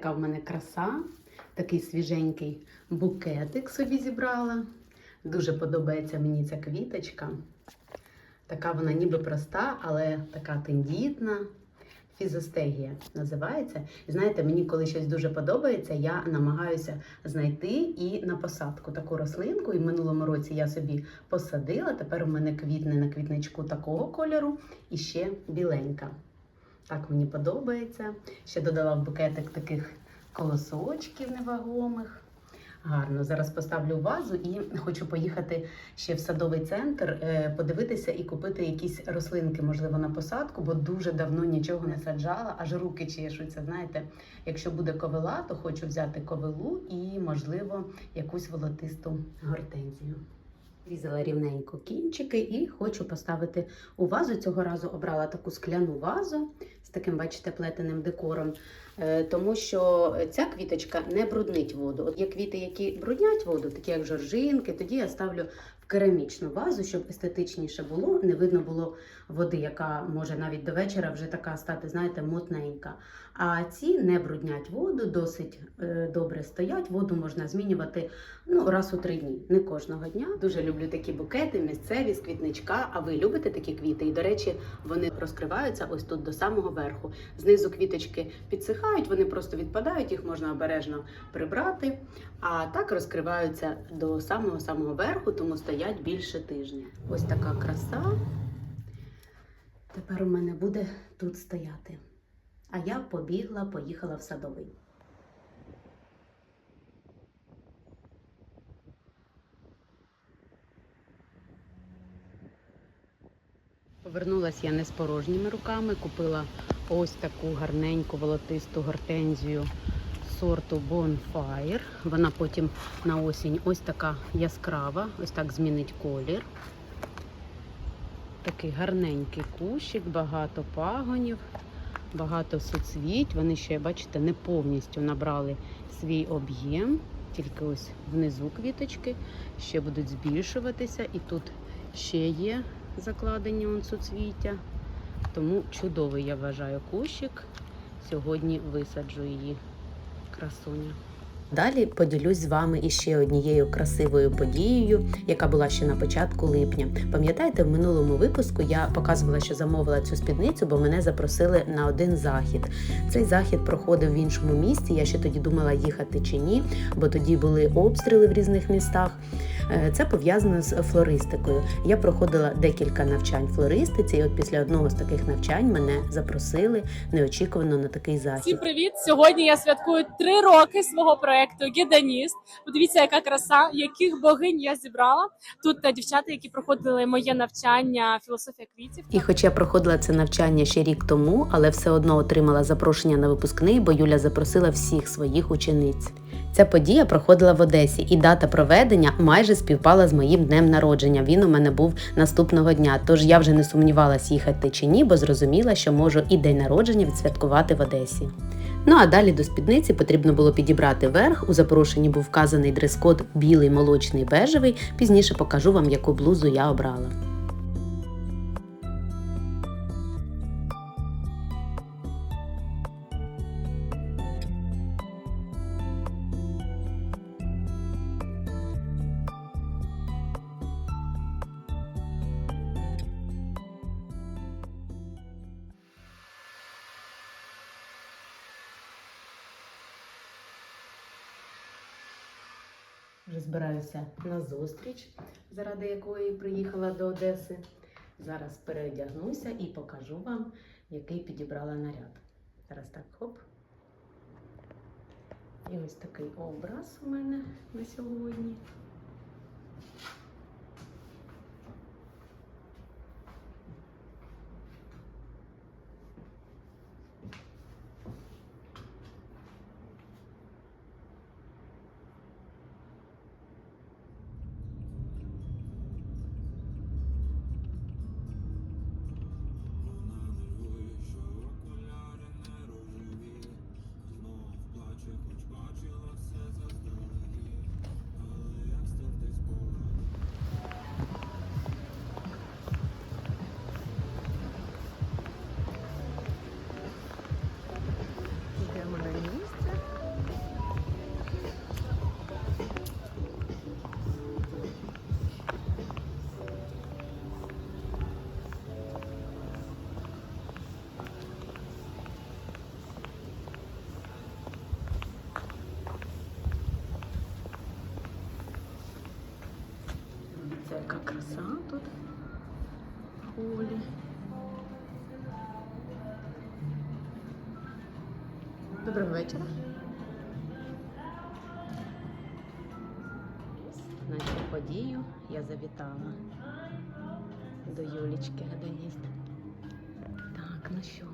яка в мене краса. Такий свіженький букетик собі зібрала. Дуже подобається мені ця квіточка. Така вона ніби проста, але така тендітна. Фізостегія називається. І знаєте, мені коли щось дуже подобається, я намагаюся знайти і на посадку таку рослинку. І в минулому році я собі посадила. Тепер у мене квітне на квітничку такого кольору і ще біленька. Так мені подобається. Ще додала в букетик таких колосочків невагомих. Гарно, зараз поставлю вазу і хочу поїхати ще в садовий центр, е, подивитися і купити якісь рослинки, можливо, на посадку, бо дуже давно нічого не саджала, аж руки чешуться. Знаєте, якщо буде ковила, то хочу взяти ковилу і, можливо, якусь волотисту гортензію. Різала рівненько кінчики і хочу поставити у вазу. Цього разу обрала таку скляну вазу з таким, бачите, плетеним декором. Е, Тому що ця квіточка не бруднить воду. От є квіти, які бруднять воду, такі як жоржинки, тоді я ставлю керамічну вазу, щоб естетичніше було, не видно було води, яка може навіть до вечора вже така стати, знаєте, мутненька. А ці не бруднять воду, досить е, добре стоять. Воду можна змінювати ну, раз у три дні, не кожного дня. Дуже люблю такі букети, місцеві з квітничка. А ви любите такі квіти? І, до речі, вони розкриваються ось тут до самого верху. Знизу квіточки підсихають, вони просто відпадають, їх можна обережно прибрати. А так розкриваються до самого самого верху, тому стоять більше тижня. Ось така краса. Тепер у мене буде тут стояти. А я побігла, поїхала в садовий. Повернулася я не з порожніми руками, купила ось таку гарненьку волотисту гортензію сорту Bonfire. Вона потім на осінь ось така яскрава, ось так змінить колір. Такий гарненький кущик, багато пагонів, багато суцвіть. Вони ще, бачите, не повністю набрали свій об'єм, тільки ось внизу квіточки ще будуть збільшуватися. І тут ще є закладені он суцвіття. Тому чудовий, я вважаю, кущик. Сьогодні висаджу її красуня. Далі поділюсь з вами іще однією красивою подією, яка була ще на початку липня. Пам'ятаєте, в минулому випуску я показувала, що замовила цю спідницю, бо мене запросили на один захід. Цей захід проходив в іншому місті. Я ще тоді думала їхати чи ні, бо тоді були обстріли в різних містах. Е, Це пов'язано з флористикою. Я проходила декілька навчань флористиці, і от після одного з таких навчань мене запросили неочікувано на такий захід. Всім привіт! Сьогодні я святкую три роки свого проекту Гіданіст. Подивіться, яка краса, яких богинь я зібрала. Тут та дівчата, які проходили моє навчання філософія квітів. І хоч я проходила це навчання ще рік тому, але все одно отримала запрошення на випускний, бо Юля запросила всіх своїх учениць. Ця подія проходила в Одесі, і дата проведення майже співпала з моїм днем народження. Він у мене був наступного дня. Тож я вже не сумнівалась їхати чи ні, бо зрозуміла, що можу і день народження відсвяткувати в Одесі. Ну а далі до спідниці потрібно було підібрати верх. У запрошенні був вказаний дрес-код білий, молочний, бежевий. Пізніше покажу вам, яку блузу я обрала. Вже збираюся на зустріч, заради якої приїхала до Одеси. Зараз переодягнуся і покажу вам, який підібрала наряд. Зараз так хоп. І ось такий образ у мене на сьогодні. Яка краса тут в холі. Доброго вечора. На подію я завітала до Юлічки Гадоніст. Так, ну що,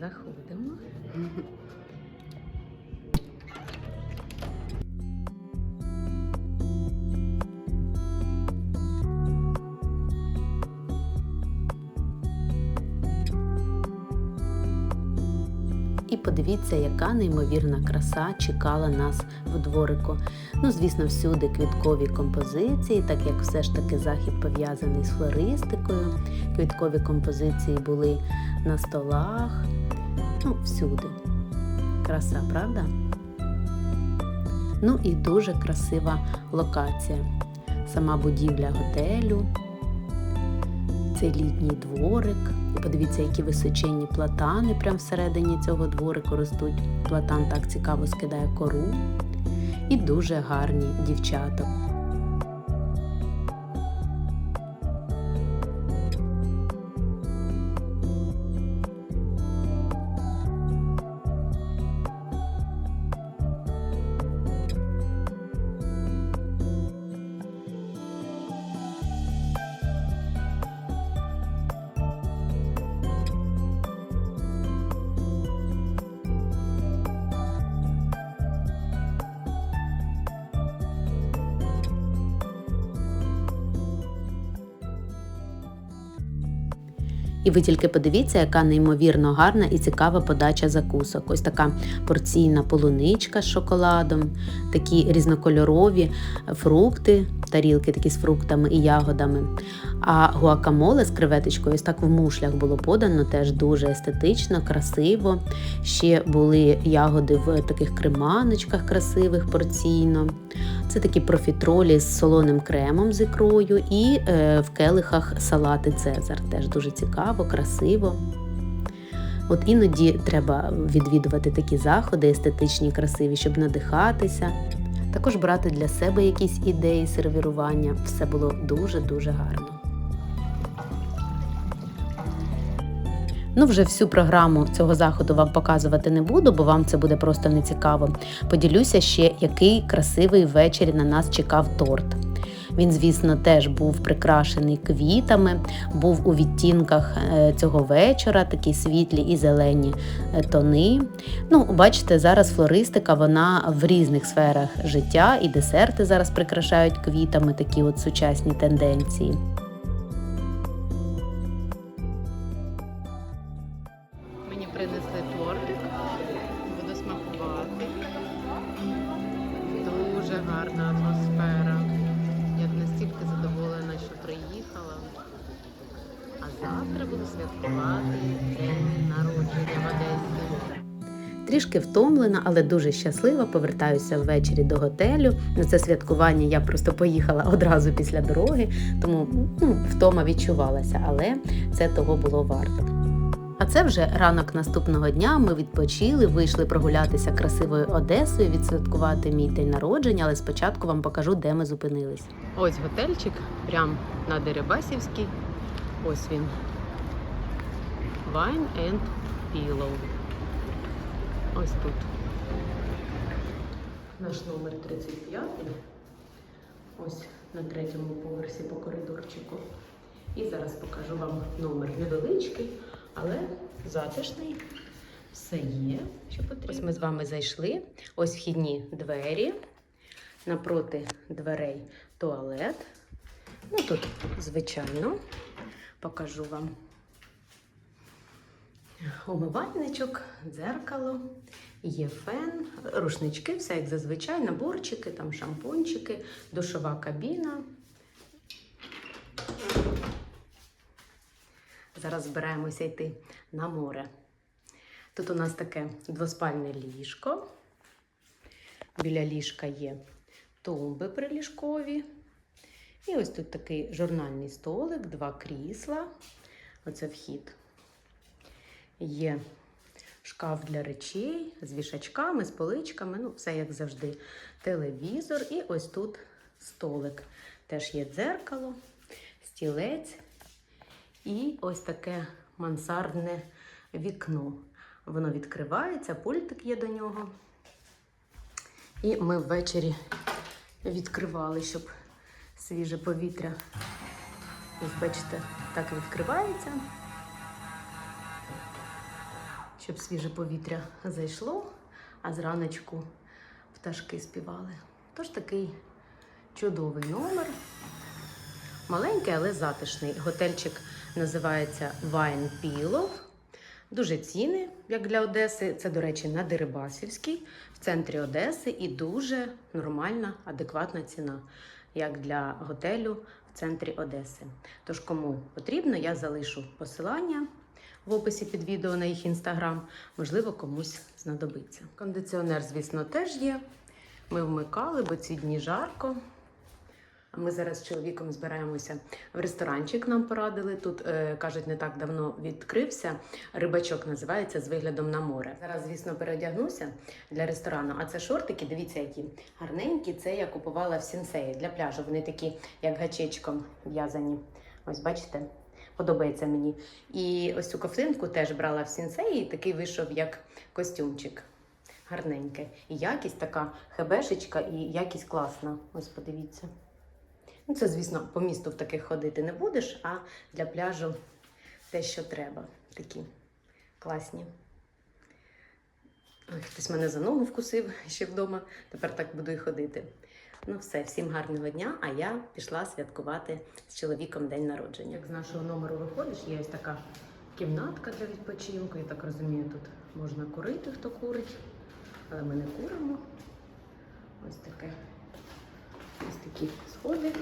заходимо. подивіться, яка неймовірна краса чекала нас в дворику. Ну, звісно, всюди квіткові композиції, так як все ж таки захід пов'язаний з флористикою. Квіткові композиції були на столах, ну, всюди. Краса, правда? Ну і дуже красива локація. Сама будівля готелю, цей літній дворик. Подивіться, які височенні платани прямо всередині цього дворику ростуть. Платан так цікаво скидає кору. І дуже гарні дівчата. І ви тільки подивіться, яка неймовірно гарна і цікава подача закусок. Ось така порційна полуничка з шоколадом, такі різнокольорові фрукти, тарілки такі з фруктами і ягодами. А гуакамоле з креветочкою ось так в мушлях було подано, теж дуже естетично, красиво. Ще були ягоди в таких креманочках красивих порційно. Це такі профітролі з солоним кремом з ікрою і е, в келихах салати Цезар. Теж дуже цікаво, красиво. От іноді треба відвідувати такі заходи, естетичні, красиві, щоб надихатися. Також брати для себе якісь ідеї сервірування. Все було дуже-дуже гарно. Ну, вже всю програму цього заходу вам показувати не буду, бо вам це буде просто нецікаво. Поділюся ще, який красивий ввечері на нас чекав торт. Він, звісно, теж був прикрашений квітами, був у відтінках е, цього вечора, такі світлі і зелені е, тони. Ну, бачите, зараз флористика вона в різних сферах життя, і десерти зараз прикрашають квітами, такі от сучасні тенденції. Трішки втомлена, але дуже щаслива. Повертаюся ввечері до готелю. На це святкування я просто поїхала одразу після дороги, тому ну, втома відчувалася, але це того було варто. А це вже ранок наступного дня. Ми відпочили, вийшли прогулятися красивою Одесою, відсвяткувати мій день народження, але спочатку вам покажу, де ми зупинились. Ось готельчик, прямо на Дерибасівській. Ось він. Wine and Pillow. Ось тут. Наш номер 35. Ось на третьому поверсі по коридорчику. І зараз покажу вам номер невеличкий, але затишний. Все є, що потрібно. Ось ми з вами зайшли. Ось вхідні двері. Напроти дверей туалет. Ну тут, звичайно, покажу вам умивальничок, дзеркало, є фен, рушнички, все як зазвичай, наборчики, там шампунчики, душова кабіна. Зараз збираємося йти на море. Тут у нас таке двоспальне ліжко. Біля ліжка є тумби приліжкові. І ось тут такий журнальний столик, два крісла. Оце вхід. Є шкаф для речей з вішачками, з поличками, ну, все як завжди. Телевізор. І ось тут столик теж є дзеркало, стілець і ось таке мансардне вікно. Воно відкривається, пультик є до нього. І ми ввечері відкривали, щоб свіже повітря. Ось бачите, так відкривається, щоб свіже повітря зайшло, а зраночку пташки співали. Тож такий чудовий номер. Маленький, але затишний. Готельчик називається Wine Pillow. Дуже ціни, як для Одеси. Це, до речі, на Дерибасівській, в центрі Одеси, і дуже нормальна, адекватна ціна, як для готелю в центрі Одеси. Тож, кому потрібно, я залишу посилання в описі під відео на їх інстаграм. Можливо, комусь знадобиться. Кондиціонер, звісно, теж є. Ми вмикали, бо ці дні жарко. Ми зараз з чоловіком збираємося в ресторанчик. Нам порадили. Тут е, кажуть, не так давно відкрився. Рибачок називається з виглядом на море. Зараз, звісно, переодягнуся для ресторану. А це шортики, дивіться, які гарненькі. Це я купувала в сінсеї для пляжу. Вони такі, як гачечком в'язані. Ось бачите, подобається мені. І ось цю ковтинку теж брала в сінсеї. і Такий вийшов як костюмчик. Гарненьке. І якість така хебешечка, і якість класна. Ось подивіться. Ну, це, звісно, по місту в таких ходити не будеш, а для пляжу те, що треба. Такі класні. Ой, хтось мене за ногу вкусив ще вдома. Тепер так буду і ходити. Ну, все, всім гарного дня, а я пішла святкувати з чоловіком день народження. Як з нашого номеру виходиш, є ось така кімнатка для відпочинку. Я так розумію, тут можна курити, хто курить, але ми не куримо. Ось таке. Ось такі сходи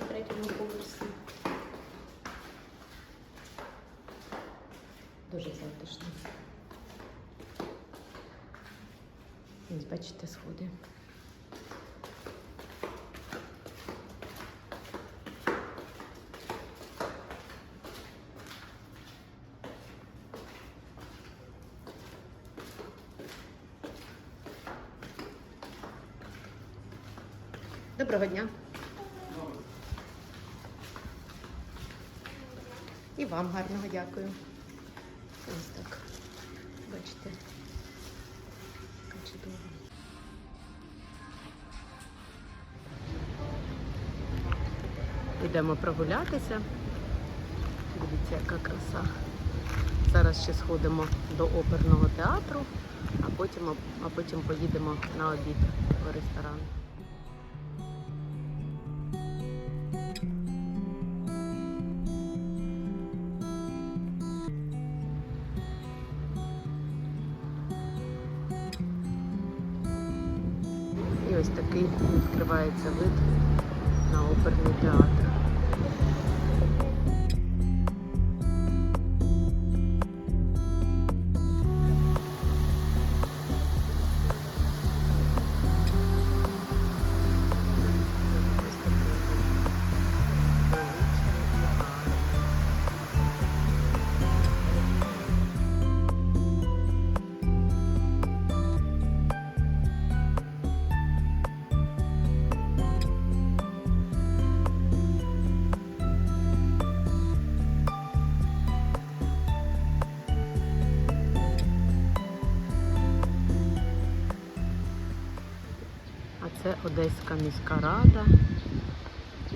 на третьому поверсі. Дуже затишно. Ось бачите сходи. Доброго дня. І вам гарного дякую. Ось так. Бачите. Яка чудова. Йдемо прогулятися. Дивіться, яка краса. Зараз ще сходимо до оперного театру, а потім, а потім поїдемо на обід в ресторан. Одеська міська рада.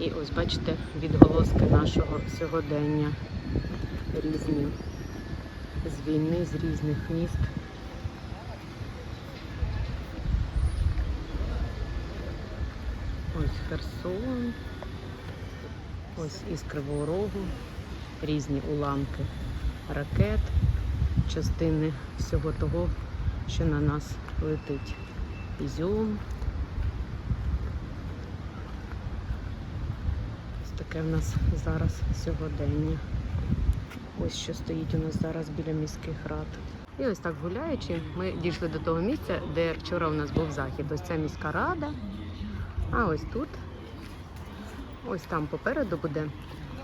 І ось бачите відголоски нашого сьогодення різні з війни, з різних міст. Ось Херсон, ось із Кривого Рогу, різні уламки ракет, частини всього того, що на нас летить. Ізюм. Ось таке в нас зараз сьогодення. Ось що стоїть у нас зараз біля міських рад. І ось так гуляючи, ми дійшли до того місця, де вчора у нас був захід. Ось це міська рада. А ось тут, ось там попереду буде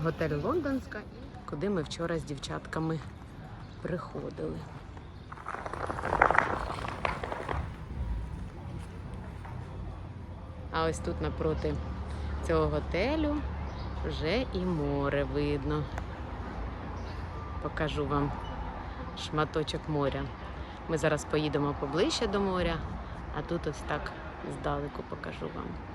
готель Лондонська, куди ми вчора з дівчатками приходили. А ось тут напроти цього готелю вже і море видно. Покажу вам шматочок моря. Ми зараз поїдемо поближче до моря, а тут ось так здалеку покажу вам.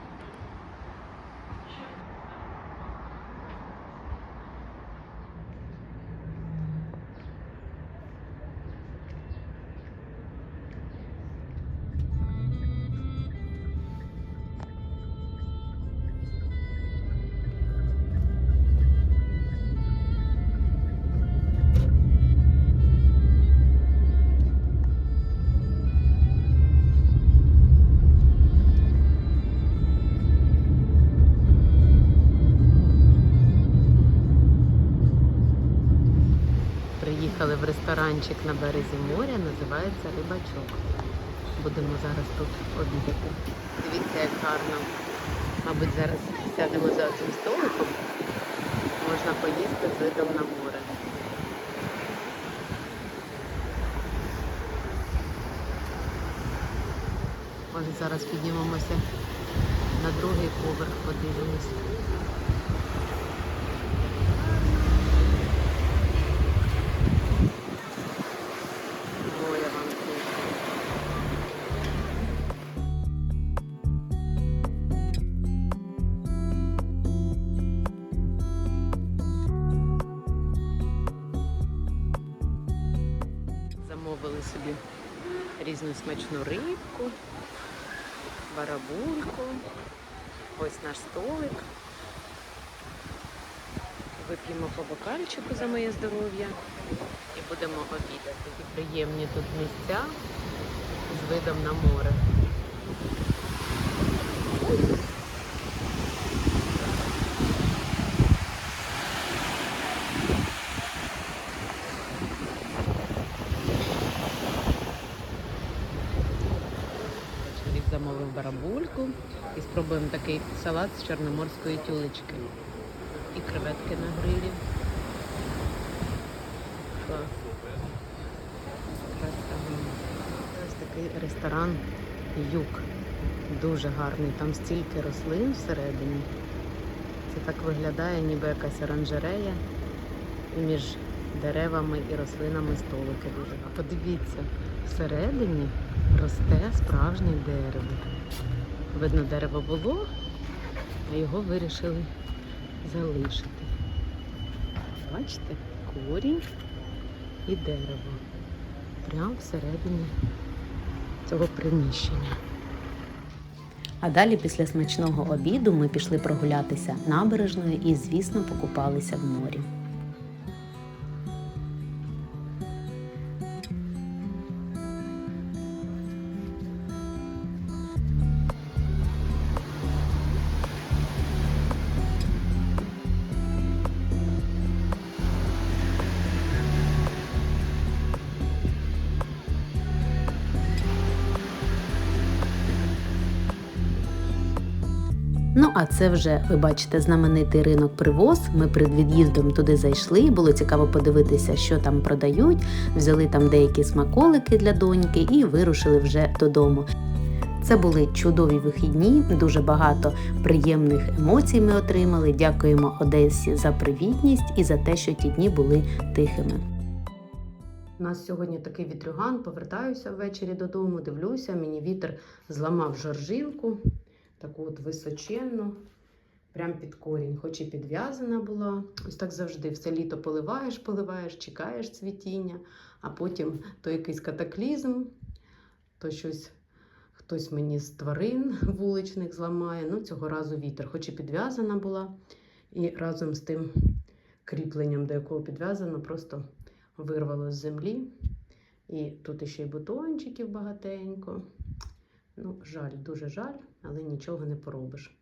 Ресторанчик на березі моря, називається Рибачок. Будемо зараз тут обідати. Дивіться, як гарно. Мабуть, зараз сядемо за цим столиком. Можна поїсти з видом на море. Може зараз піднімемося на другий поверх, подивимось. Столик. Вип'ємо по бокальчику за моє здоров'я і будемо обідати. Такі приємні тут місця з видом на море. І такий салат з чорноморської тюлечки. І креветки на грилі. Ось такий ресторан Юг. Дуже гарний. Там стільки рослин всередині. Це так виглядає, ніби якась оранжерея. І між деревами і рослинами столики дуже гарні. Подивіться, всередині росте справжнє дерево. Видно, дерево було, а його вирішили залишити. Бачите, корінь і дерево. Прямо всередині цього приміщення. А далі, після смачного обіду, ми пішли прогулятися набережною і, звісно, покупалися в морі. А це вже, ви бачите, знаменитий ринок привоз. Ми перед від'їздом туди зайшли. Було цікаво подивитися, що там продають. Взяли там деякі смаколики для доньки і вирушили вже додому. Це були чудові вихідні, дуже багато приємних емоцій ми отримали. Дякуємо Одесі за привітність і за те, що ті дні були тихими. У нас сьогодні такий вітрюган, повертаюся ввечері додому, дивлюся, мені вітер зламав жоржинку, таку от височенну, прям під корінь, хоч і підв'язана була. Ось так завжди. Все літо поливаєш, поливаєш, чекаєш цвітіння, а потім то якийсь катаклізм, то щось хтось мені з тварин вуличних зламає. Ну, цього разу вітер, хоч і підв'язана була, і разом з тим кріпленням, до якого підв'язано, просто вирвало з землі. І тут іще й бутончиків багатенько. Ну, жаль, дуже жаль, але нічого не поробиш.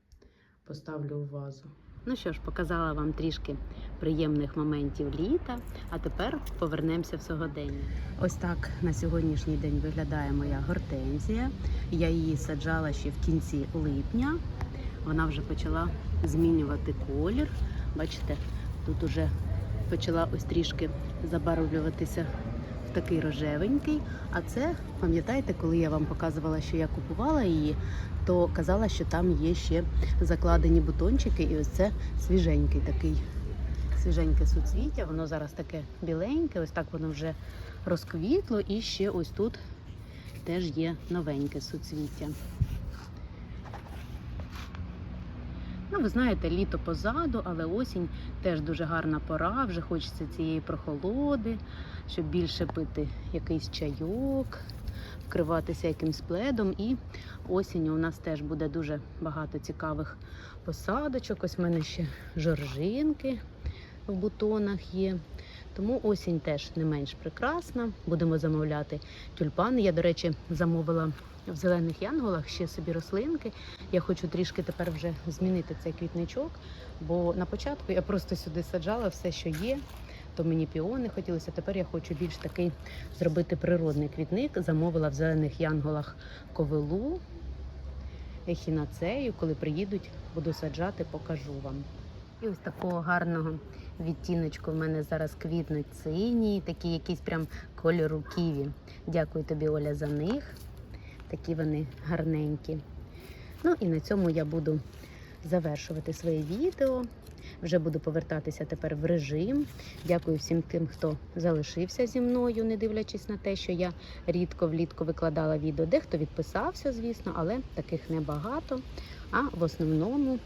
Поставлю у вазу. Ну що ж, показала вам трішки приємних моментів літа, а тепер повернемося в сьогодення. Ось так на сьогоднішній день виглядає моя гортензія. Я її саджала ще в кінці липня. Вона вже почала змінювати колір. Бачите, тут уже почала ось трішки забарвлюватися такий рожевенький. А це, пам'ятаєте, коли я вам показувала, що я купувала її, то казала, що там є ще закладені бутончики, і ось це свіженький такий. Свіженьке суцвіття, воно зараз таке біленьке, ось так воно вже розквітло, і ще ось тут теж є новеньке суцвіття. Ну, ви знаєте, літо позаду, але осінь теж дуже гарна пора. Вже хочеться цієї прохолоди, щоб більше пити якийсь чайок, вкриватися якимсь пледом. І осінню у нас теж буде дуже багато цікавих посадочок. Ось в мене ще жоржинки в бутонах є. Тому осінь теж не менш прекрасна. Будемо замовляти тюльпани. Я, до речі, замовила в зелених янголах ще собі рослинки. Я хочу трішки тепер вже змінити цей квітничок, бо на початку я просто сюди саджала все, що є. То мені піони хотілося. Тепер я хочу більш такий зробити природний квітник. Замовила в зелених янголах ковилу, ехінацею. Коли приїдуть, буду саджати, покажу вам. І ось такого гарного відтіночку в мене зараз квітнуть сині, такі якісь прям кольору ківі. Дякую тобі, Оля, за них. Такі вони гарненькі. Ну і на цьому я буду завершувати своє відео. Вже буду повертатися тепер в режим. Дякую всім тим, хто залишився зі мною, не дивлячись на те, що я рідко влітку викладала відео. Дехто відписався, звісно, але таких небагато. А в основному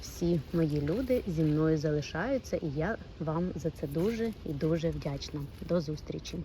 всі мої люди зі мною залишаються, і я вам за це дуже і дуже вдячна. До зустрічі!